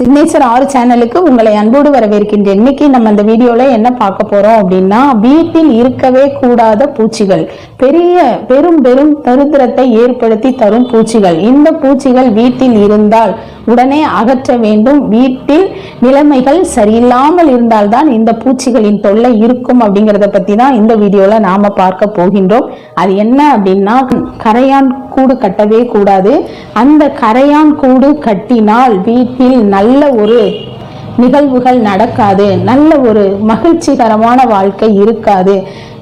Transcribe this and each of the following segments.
Signature ஆறு சேனலுக்கு உங்களை அன்போடு வரவேற்கின்றேன். இன்னைக்கு நம்ம இந்த வீடியோல என்ன பார்க்க போறோம் அப்படின்னா வீட்டில் இருக்கவே கூடாத பூச்சிகள். பெரிய பெரும் பெரும் தருத்திரத்தை ஏற்படுத்தி தரும் பூச்சிகள். இந்த பூச்சிகள் வீட்டில் இருந்தால் உடனே அகற்ற வேண்டும். வீட்டில் நிலைமைகள் சரியில்லாமல் இருந்தால்தான் இந்த பூச்சிகளின் தொல்லை இருக்கும் அப்படிங்கிறத பத்தி தான் இந்த வீடியோல நாம பார்க்க போகின்றோம். அது என்ன அப்படின்னா கரையான் கூடு கட்டவே கூடாது. அந்த கரையான் கூடு கட்டினால் வீட்டில் நல்ல ஒரு நிகழ்வுகள் நடக்காது. நல்ல ஒரு மகிழ்ச்சிகரமான வாழ்க்கை இருக்காது.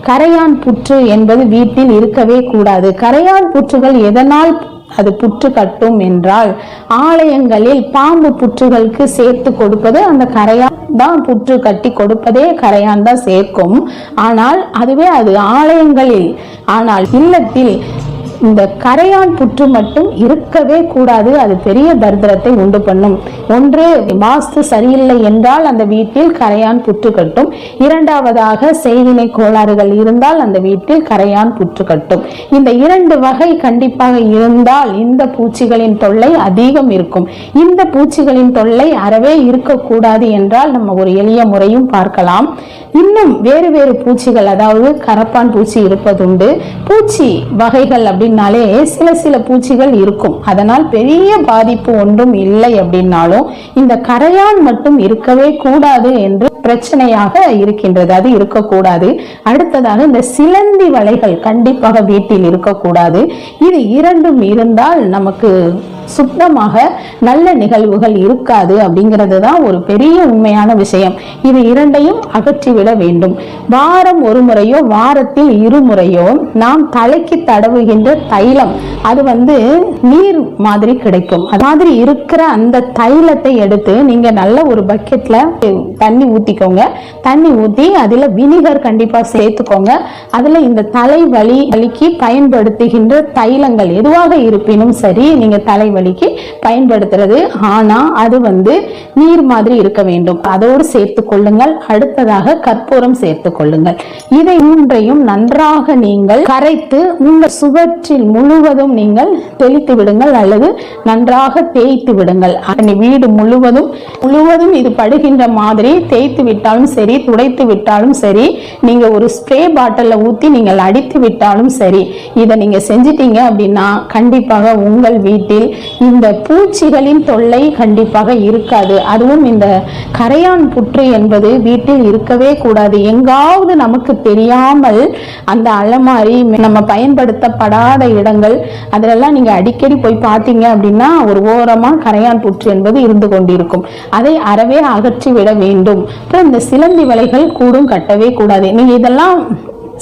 கரையான் புற்று என்பது வீட்டில் இருக்கவே கூடாது. கரையான் புற்றுகள் எதனால் அது புற்று கட்டும் என்றால் ஆலயங்களில் பாம்பு புற்றுகளுக்கு சேர்த்து கொடுப்பது அந்த கரையான் தான் புற்று கட்டி கொடுப்பதே கரையான் தான் சேர்க்கும். ஆனால் அதுவே அது ஆலயங்களில். ஆனால் இல்லத்தில் இந்த கரையான் புற்று மட்டும் இருக்கவே கூடாது. அது பெரிய தரித்திரத்தை உண்டு பண்ணும். ஒன்று வாஸ்து சரியில்லை என்றால் அந்த வீட்டில் கரையான் புற்று கட்டும். இரண்டாவதாக செய்வினை கோளாறுகள் இருந்தால் அந்த வீட்டில் கரையான் புற்று கட்டும். இந்த இரண்டு வகை கண்டிப்பாக இருந்தால் இந்த பூச்சிகளின் தொல்லை அதிகம் இருக்கும். இந்த பூச்சிகளின் தொல்லை அறவே இருக்கக்கூடாது என்றால் நம்ம ஒரு எளிய முறையும் பார்க்கலாம். இன்னும் வேறு வேறு பூச்சிகள் அதாவது கரப்பான் பூச்சி இருப்பதுண்டு. பூச்சி வகைகள் அப்படி அப்படின்னாலே சில சில பூச்சிகள் இருக்கும். அதனால் பெரிய பாதிப்பு ஒன்றும் இல்லை அப்படின்னாலும் இந்த கரையான் மட்டும் இருக்கவே கூடாது என்று பிரச்சனையாக இருக்கின்றது. அது இருக்கக்கூடாது. அடுத்ததாக இந்த சிலந்தி வலைகள் கண்டிப்பாக வீட்டில் இருக்கக்கூடாது. இது இரண்டும் இருந்தால் நமக்கு சுத்தமாக நல்ல நிகழ்வுகள் இருக்காது அப்படிங்கிறது தான் ஒரு பெரிய உண்மையான விஷயம். இது இரண்டையும் அகற்றிவிட வேண்டும். வாரம் ஒரு முறையோ வாரத்தில் இருமுறையோ நாம் தலைக்கு தடவுகின்ற தைலம் அது வந்து நீர் மாதிரி கிடைக்கும். அது மாதிரி இருக்கிற அந்த தைலத்தை எடுத்து நீங்க நல்ல ஒரு பக்கெட்ல தண்ணி ஊத்திக்கோங்க. தண்ணி ஊத்தி அதுல வினிகர் கண்டிப்பா சேர்த்துக்கோங்க. அதுல இந்த தலை வலி வலிக்கு பயன்படுத்துகின்ற தைலங்கள் எதுவாக இருப்பினும் சரி நீங்க தலைவலிக்கு பயன்படுத்துறது. ஆனா அது வந்து நீர் மாதிரி இருக்க வேண்டும். அதோடு சேர்த்து கொள்ளுங்கள். அடுத்ததாக கற்பூரம் சேர்த்து கொள்ளுங்கள். இதை மூன்றையும் நன்றாக நீங்கள் கரைத்து உங்கள் சுவற்றில் முழுவதும் நீங்கள் தெளித்து விடுங்கள் அல்லது நன்றாக தேய்த்து விடுங்கள். வீடு முழுவதும் முழுவதும் இது படுகின்ற மாதிரி தேய்த்து விட்டாலும் சரி துடைத்து விட்டாலும் சரி நீங்க ஒரு ஸ்ப்ரே பாட்டில ஊத்தி நீங்கள் அடித்து விட்டாலும் சரி இதை நீங்க செஞ்சிட்டீங்க அப்படின்னா கண்டிப்பாக உங்கள் வீட்டில் இந்த பூச்சிகளின் தொல்லை கண்டிப்பாக இருக்காது. அதுவும் இந்த கரையான் புற்று என்பது வீட்டில் இருக்கவே கூடாது. எங்காவது நமக்கு தெரியாமல் அந்த அலமாரி நம்ம பயன்படுத்தப்படாத இடங்கள் அதிலெல்லாம் நீங்க அடிக்கடி போய் பார்த்தீங்க அப்படின்னா ஒரு ஓரமா கரையான் புற்று என்பது இருந்து கொண்டிருக்கும். அதை அறவே அகற்றி விட வேண்டும். அப்புறம் இந்த சிலந்தி வலைகள் கூடும் கட்டவே கூடாது. நீங்கள் இதெல்லாம்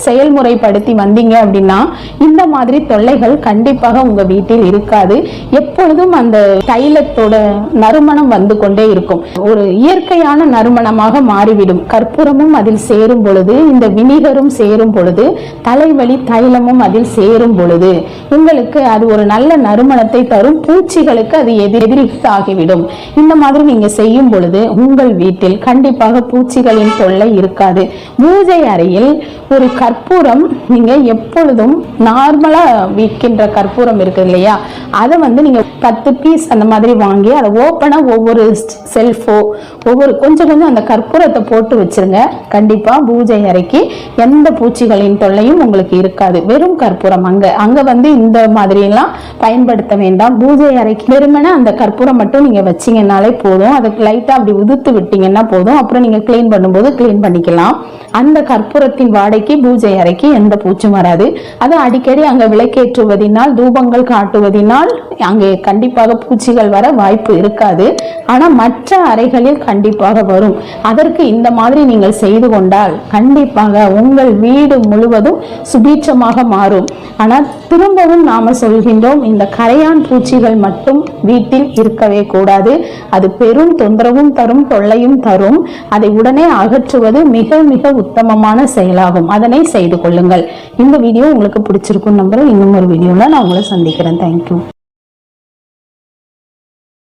செயல்முறைப்படுத்தி வந்தீங்க அப்படின்னா இந்த மாதிரி தொல்லைகள் கண்டிப்பாக உங்க வீட்டில் இருக்காது. எப்பொழுதும் அந்த தைலத்தோட நறுமணம் வந்து கொண்டே இருக்கும். ஒரு இயற்கையான நறுமணமாக மாறிவிடும். கற்பூரமும் அதில் சேரும் பொழுது இந்த வினிகரும் சேரும் பொழுது தலைவலி தைலமும் அதில் சேரும் பொழுது உங்களுக்கு அது ஒரு நல்ல நறுமணத்தை தரும். பூச்சிகளுக்கு அது எதிரெதிரி ஆகிவிடும். இந்த மாதிரி நீங்க செய்யும் பொழுது உங்கள் வீட்டில் கண்டிப்பாக பூச்சிகளின் தொல்லை இருக்காது. பூஜை அறையில் ஒரு கற்பூரம் நீங்க எப்பொழுதும் நார்மலா விற்கின்ற கற்பூரம் இருக்கு இல்லையா? அதை வந்து நீங்க பத்து பீஸ் அந்த மாதிரி வாங்கி அதை ஓப்பனாக ஒவ்வொரு செல்ஃபோ ஒவ்வொரு கொஞ்சம் கொஞ்சம் அந்த கற்பூரத்தை போட்டு வச்சிருங்க. கண்டிப்பா பூஜை அறைக்கு எந்த பூச்சிகளின் தொல்லையும் உங்களுக்கு இருக்காது. வெறும் கற்பூரம் அங்க. அங்க வந்து இந்த மாதிரி எல்லாம் பயன்படுத்த வேண்டாம். பூஜை அறைக்கு வெறுமனே அந்த கற்பூரம் மட்டும் நீங்க வச்சீங்கன்னாலே போதும். அதை லைட்டாக அப்படி உதுத்து விட்டீங்கன்னா போதும். அப்புறம் நீங்க க்ளீன் பண்ணும்போது க்ளீன் பண்ணிக்கலாம். அந்த கற்பூரத்தின் வாடைக்கு பூஜை பூஜை அறைக்கு எந்த பூச்சும் வராது. அது அடிக்கடி அங்கே விளக்கேற்றுவதினால் தூபங்கள் காட்டுவதினால் அங்கே கண்டிப்பாக பூச்சிகள் வர வாய்ப்பு இருக்காது. ஆனால் மற்ற அறைகளில் கண்டிப்பாக வரும். அதற்கு இந்த மாதிரி நீங்கள் செய்து கொண்டால் கண்டிப்பாக உங்கள் வீடு முழுவதும் சுபீட்சமாக மாறும். ஆனால் திரும்பவும் நாம சொல்கின்றோம் இந்த கரையான் பூச்சிகள் மட்டும் வீட்டில் இருக்கவே கூடாது. அது பெரும் தொந்தரவும் தரும் தொல்லையும் தரும். அதை உடனே அகற்றுவது மிக மிக உத்தமமான செயலாகும். அதனை செய்து கொள்ளுங்கள். இந்த வீடியோ உங்களுக்கு பிடிச்சிருக்கும் நம்புறேன். இன்னும் ஒரு வீடியோவில் நான் உங்களை சந்திக்கிறேன். தேங்க்யூ